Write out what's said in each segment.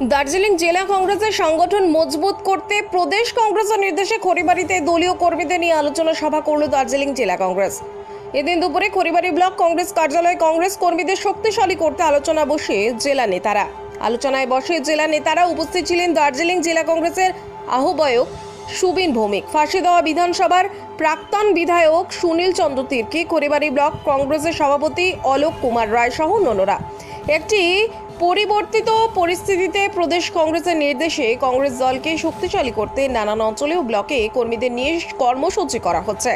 দার্জিলিং জেলা কংগ্রেসের সংগঠন মজবুত করতে প্রদেশ কংগ্রেসের নির্দেশে খড়িবাড়িতে দলীয় কর্মীদের নিয়ে আলোচনা সভা করল দার্জিলিং জেলা কংগ্রেস। এদিন দুপুরে খড়িবাড়ি ব্লক কংগ্রেস কার্যালয়ে কংগ্রেস কর্মীদের শক্তিশালী করতে আলোচনা বসে জেলা নেতারা। আলোচনায় বসে জেলা নেতারা উপস্থিত ছিলেন দার্জিলিং জেলা কংগ্রেসের আহ্বায়ক সুবিন ভৌমিক, ফাঁসি দেওয়া বিধানসভার প্রাক্তন বিধায়ক সুনীল চন্দ্র তির্কি, খড়িবাড়ি ব্লক কংগ্রেসের সভাপতি অলোক কুমার রায় সহ অন্যরা। একটি পরিবর্তিত পরিস্থিতিতে প্রদেশ কংগ্রেসের নির্দেশে কংগ্রেস দলকে শক্তিশালী করতে নানান অঞ্চলে ও ব্লকে কর্মীদের নিয়ে কর্মসূচি করা হচ্ছে।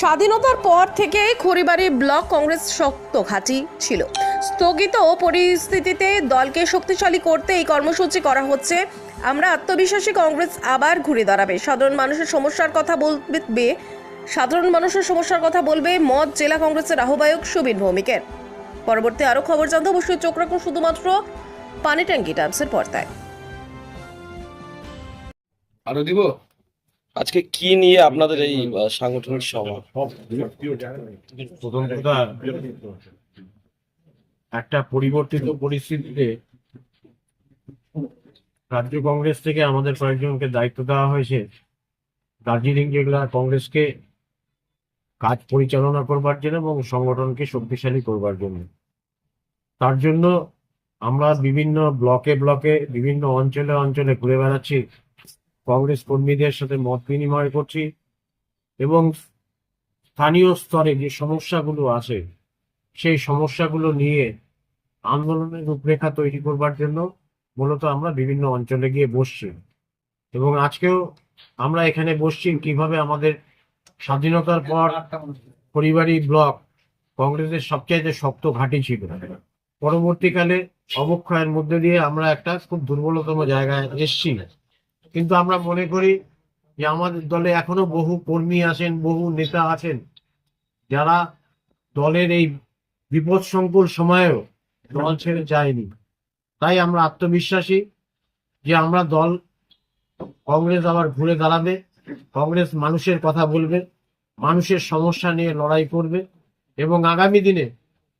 স্বাধীনতার পর থেকে খড়িবাড়ি ব্লক কংগ্রেস শক্ত ঘাঁটি ছিল। স্থগিত পরিস্থিতিতে দলকে শক্তিশালী করতে এই কর্মসূচি করা হচ্ছে। আমরা আত্মবিশ্বাসী কংগ্রেস আবার ঘুরে দাঁড়াবে। সাধারণ মানুষের সমস্যার কথা বলবে সাধারণ মানুষের সমস্যার কথা বলবে মত জেলা কংগ্রেসের আহ্বায়ক সুবিন ভৌমিকের। পরবর্তী আরও খবর জানতে অবশ্যই চোখ রাখুন শুধুমাত্র পানি ট্যাঙ্কি টাইমসের পর্দায়। আরও দিব? আজকে কি নিয়ে আপনাদের এই সাংগঠনিক সভা? প্রথম কথা একটা পরিবর্তিত পরিস্থিতিতে রাজ্য কংগ্রেস থেকে আমাদের কয়েকজনকে দায়িত্ব দেওয়া হয়েছে। দার্জিলিং জেলা কংগ্রেসকে কাজ পরিচালনা করবার জন্য এবং সংগঠনকে শক্তিশালী করবার জন্য। তার জন্য আমরা বিভিন্ন ব্লকে ব্লকে, বিভিন্ন অঞ্চলে অঞ্চলে ঘুরে বেড়াচ্ছি। কংগ্রেস কর্মীদের সাথে মত বিনিময় করছি এবং স্থানীয় স্তরে যে সমস্যাগুলো আছে, সেই সমস্যাগুলো নিয়ে আন্দোলনের রূপরেখা তৈরি করবার জন্য মূলত আমরা বিভিন্ন অঞ্চলে গিয়ে বসছি। এবং আজকেও আমরা এখানে বসছি কীভাবে আমাদের স্বাধীনতার পর পরিবারী ব্লক কংগ্রেসের সবচাইতে শক্ত ঘাঁটি ছিল। পরবর্তীকালে অবক্ষয়ের মধ্যে দিয়ে আমরা একটা খুব দুর্বলতম জায়গায় এসছি। কিন্তু আমরা মনে করি যে আমাদের দলে এখনও বহু কর্মী আছেন, বহু নেতা আছেন, যারা দলের এই বিপদ সংকুল সময়েও দল ছেড়ে যায়নি। তাই আমরা আত্মবিশ্বাসী যে আমরা দল কংগ্রেস আবার ঘুরে দাঁড়াবে। কংগ্রেস মানুষের কথা বলবে মানুষের সমস্যা নিয়ে লড়াই করবে এবং আগামী দিনে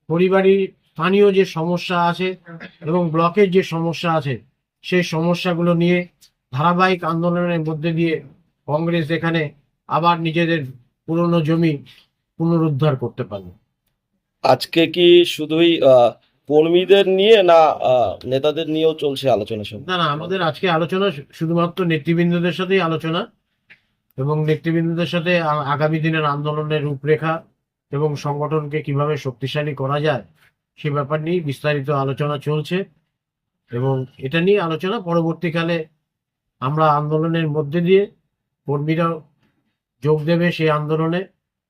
পরিবারের স্থানীয় যে সমস্যা আছে এবং ব্লকের যে সমস্যা আছে সেই সমস্যাগুলো নিয়ে ধারাবাহিক আন্দোলনের মধ্যে দিয়ে কংগ্রেস এখানে আবার নিজেদের পুরনো জমি পুনরুদ্ধার করতে পারবে। আজকে কি শুধুই আহ, কর্মীদের নিয়ে না নেতাদের নিয়েও চলছে আলোচনা না না আমাদের আজকে আলোচনা শুধুমাত্র নেতৃবৃন্দদের সাথেই আলোচনা। এবং নেতৃবৃন্দদের সাথে আগামী দিনের আন্দোলনের রূপরেখা এবং সংগঠনকে কীভাবে শক্তিশালী করা যায় সে ব্যাপার নিয়ে বিস্তারিত আলোচনা চলছে। এবং এটা নিয়ে আলোচনা পরবর্তীকালে আমরা আন্দোলনের মধ্যে দিয়ে কর্মীরাও যোগ দেবে সেই আন্দোলনে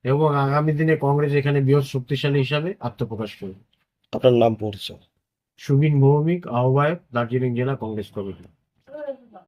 এবং আগামী দিনে কংগ্রেস এখানে বৃহৎ শক্তিশালী হিসাবে আত্মপ্রকাশ করবে। আপনার নাম পরিচয়? সুবিন ভৌমিক আহ্বায়ক দার্জিলিং জেলা কংগ্রেস কমিটি।